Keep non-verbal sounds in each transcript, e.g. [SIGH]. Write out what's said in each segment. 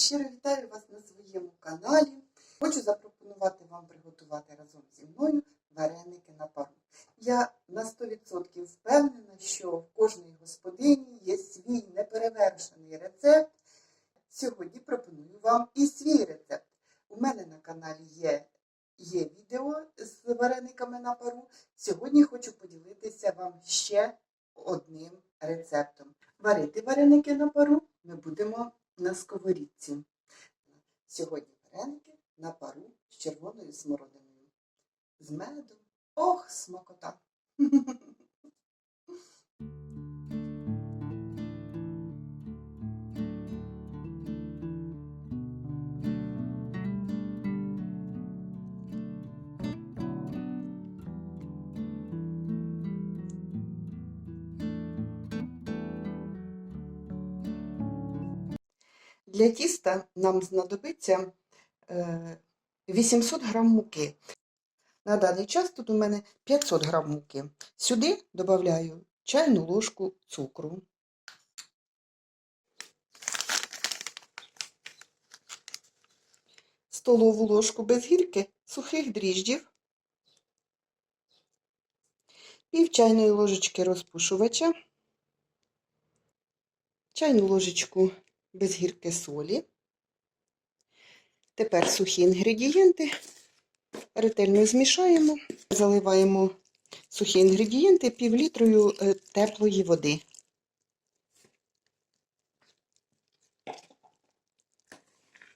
щиро вітаю вас на своєму каналі. Хочу запропонувати вам приготувати разом зі мною вареники на пару. Я на 100% впевнена, що в кожній господині є свій неперевершений рецепт. Сьогодні пропоную вам і свій рецепт. У мене на каналі є, є відео з варениками на пару. Сьогодні хочу поділитися вам ще одним рецептом. Варити вареники на пару ми будемо на сковорідці. Сьогодні вареники на пару з червоною смородиною. З медом. Ох, смакота! [LAUGHS] Для тіста нам знадобиться е, 800 грам муки. На даний час тут у мене 500 грам муки. Сюди додаю чайну ложку цукру. Столову ложку без гірки сухих дріждів, пів чайної ложечки розпушувача, чайну ложечку без гірки солі. Тепер сухі інгредієнти ретельно змішаємо, заливаємо сухі інгредієнти півлітрою е, теплої води.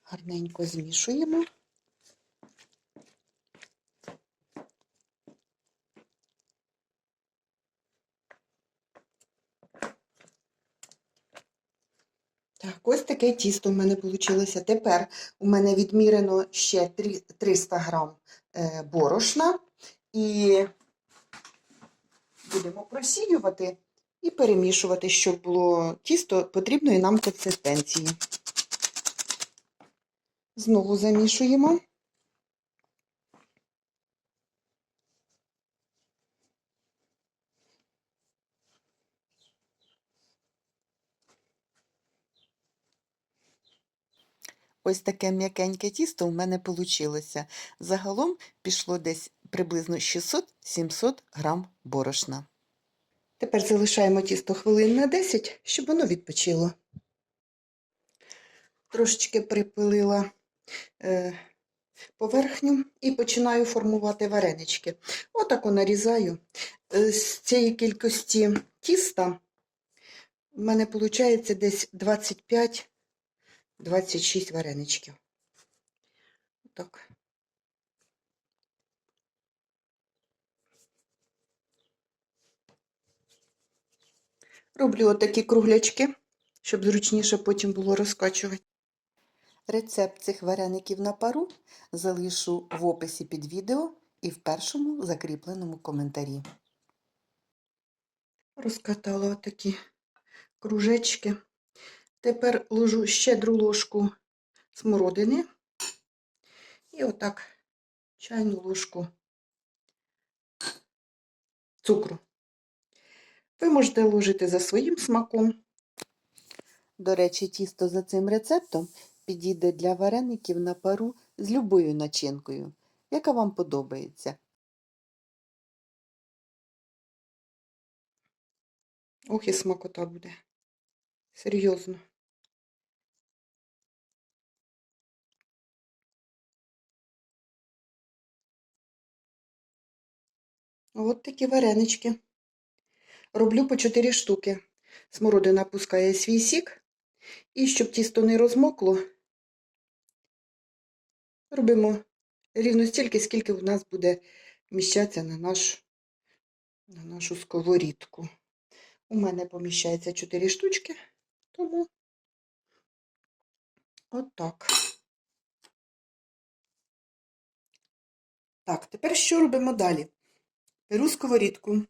Гарненько змішуємо. Так, ось таке тісто в мене вийшло. Тепер у мене відмірено ще 300 грам е, борошна. І будемо просіювати і перемішувати, щоб було тісто потрібної нам консистенції. Знову замішуємо. Ось таке м'якеньке тісто у мене вийшло. Загалом пішло десь приблизно 600-700 грам борошна. Тепер залишаємо тісто хвилин на 10, щоб воно відпочило. Трошечки припилила е, поверхню і починаю формувати варенички. Отако нарізаю. Е, з цієї кількості тіста в мене виходить десь 25 26 вареничків. Так. Роблю отакі круглячки, щоб зручніше потім було розкачувати. Рецепт цих вареників на пару залишу в описі під відео і в першому закріпленому коментарі. Розкатала отакі кружечки. Тепер ложу щедру ложку смородини і отак чайну ложку цукру. Ви можете ложити за своїм смаком. До речі, тісто за цим рецептом підійде для вареників на пару з любою начинкою, яка вам подобається. Ох, і смакота буде. Серйозно. От такі варенички. Роблю по 4 штуки. Смородина пускає свій сік. І щоб тісто не розмокло, робимо рівно стільки, скільки в нас буде вміщатися на, наш, на нашу сковорідку. У мене поміщається 4 штучки, тому отак. Так, тепер що робимо далі? Беру сковорідку.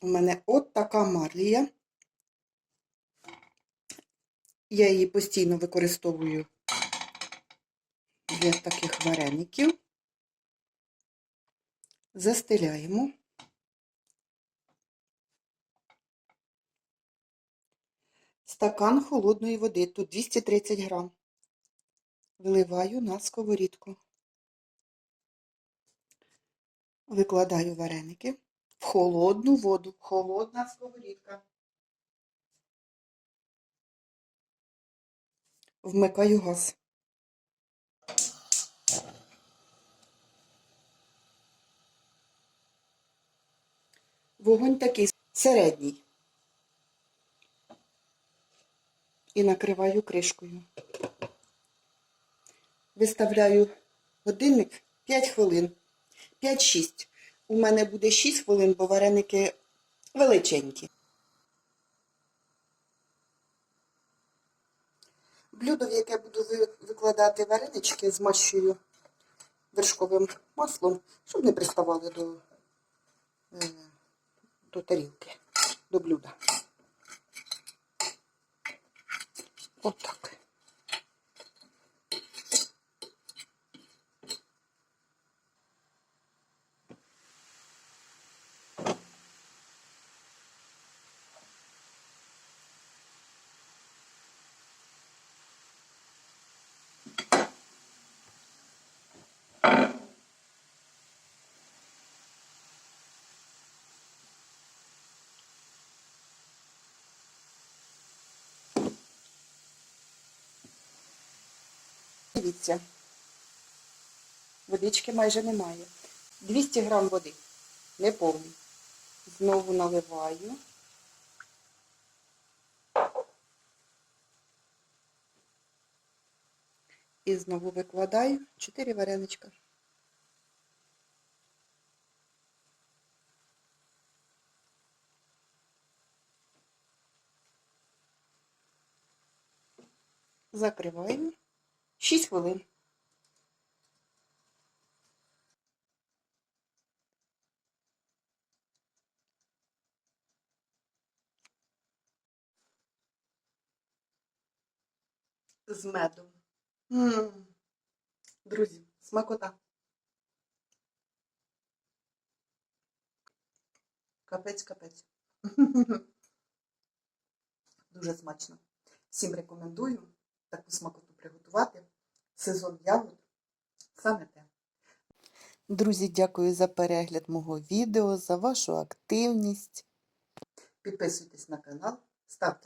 У мене от така марлія. Я її постійно використовую для таких вареників. Застеляємо. Стакан холодної води, тут 230 грам. виливаю на сковорідку. Викладаю вареники в холодну воду. Холодна сковорідка. Вмикаю газ. Вогонь такий середній. І накриваю кришкою. Виставляю годинник 5 хвилин. 5-6. У мене буде 6 хвилин, бо вареники величенькі. Блюдо, в яке буду викладати варенички, змащую вершковим маслом, щоб не приставали до, е, до тарілки, до блюда. Отак. Дивіться, водички майже немає. 200 грам води, не повний. Знову наливаю. І знову викладаю 4 вареничка. Закриваю. 6 хвилин. З медом. М. Друзі, смакота. Капець, капець. [LAUGHS] Дуже смачно. Всім рекомендую таку смакоту приготувати. Сезон ягод саме те. Друзі, дякую за перегляд мого відео, за вашу активність. Підписуйтесь на канал, ставте